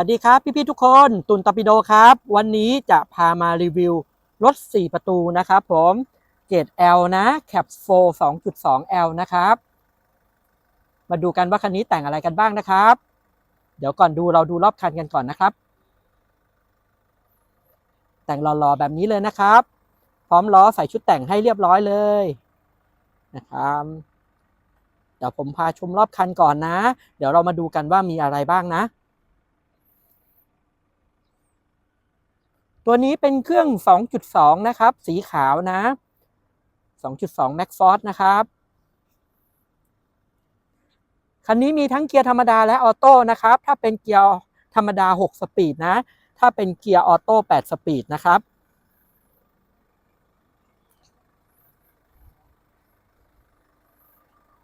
สวัสดีครับพี่ๆทุกคนตุนตปิโดครับ วันนี้จะพามารีวิวรถ 4 ประตูนะครับผมเกรด L นะ Cap 4 2.2 L นะครับ มาดูกันว่าคันนี้แต่งอะไรกันบ้างนะครับ เดี๋ยวก่อนดูเราดูรอบคันกันก่อนนะครับ แต่งหล่อๆแบบนี้เลยนะครับ พร้อมล้อใส่ชุดแต่งให้เรียบร้อยเลยนะครับเดี๋ยวผมพาชมรอบคันก่อนนะ เดี๋ยวเรามาดูกันว่ามีอะไรบ้างนะ ตัวนี้เป็นเครื่อง 2.2 นะครับ สีขาวนะ 2.2 Max Force นะครับ คันนี้มีทั้งเกียร์ธรรมดาและออโต้นะครับ ถ้าเป็นเกียร์ธรรมดา 6 สปีดนะ ถ้าเป็นเกียร์ออโต้ 8 สปีดนะครับ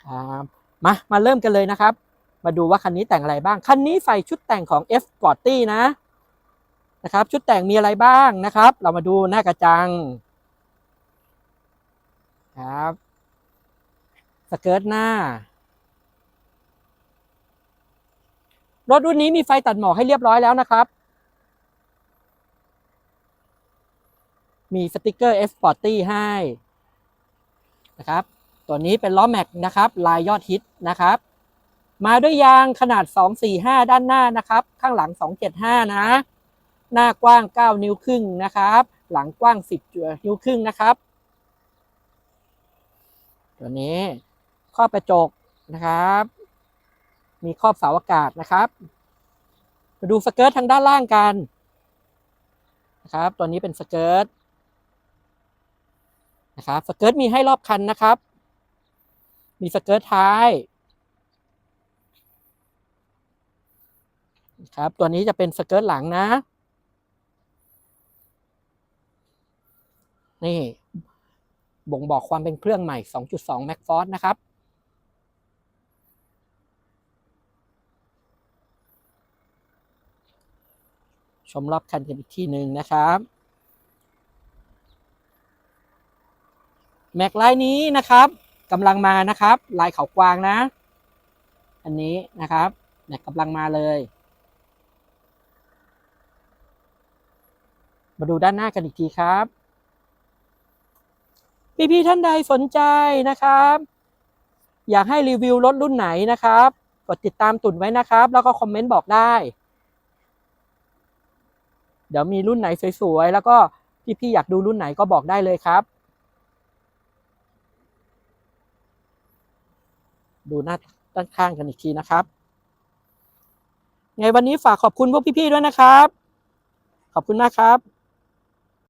ครับมา มาเริ่มกันเลยนะครับ มาดูว่าคันนี้แต่งอะไรบ้าง คันนี้ใส่ชุดแต่งของ F Sporty นะ นะครับ ชุดแต่งมีอะไรบ้างนะครับ เรามาดูหน้ากระจังครับสเกิร์ตหน้ารถรุ่นนี้มีไฟตัดหมอกให้เรียบร้อยแล้วนะครับ มีสติกเกอร์ F Sporty ให้นะครับ ตัวนี้เป็นล้อแม็กนะครับ ลายยอดฮิตนะครับ มาด้วยยางขนาด 245 ด้านหน้านะครับ ข้างหลัง 275 นะ หน้ากว้าง 9 นิ้วครึ่งนะครับ หลังกว้าง 10นิ้วครึ่งนะครับ ตัวนี้ครอบกระจกนะครับ มีครอบเสาอากาศนะครับมาดูสเกิร์ตทางด้านล่างกันนะครับ ตัวนี้เป็นสเกิร์ตนะครับสเกิร์ตมีให้รอบคันนะครับ มีสเกิร์ตท้ายครับตัวนี้จะเป็นสเกิร์ตหลังนะ นี่บ่งบอกความเป็นเครื่องใหม่ 2.2 Max Force นะครับ ชมรอบคันกันอีกทีหนึ่งนะครับ แม็กไลน์นี้นะครับกำลังมานะครับ ลายเขากวางนะ อันนี้นะครับแม็กกำลังมาเลย มาดูด้านหน้ากันอีกทีครับ พี่ๆท่านใดสนใจนะครับ อยากให้รีวิวรถรุ่นไหนนะครับ กดติดตามตุ่นไว้นะครับ แล้วก็คอมเมนต์บอกได้ เดี๋ยวมีรุ่นไหนสวยๆแล้วก็พี่ๆอยากดูรุ่นไหนก็บอกได้เลยครับ ดูหน้าด้านข้างกันอีกทีนะครับ ไงวันนี้ฝากขอบคุณพวกพี่ๆด้วยนะครับ ขอบคุณมากครับ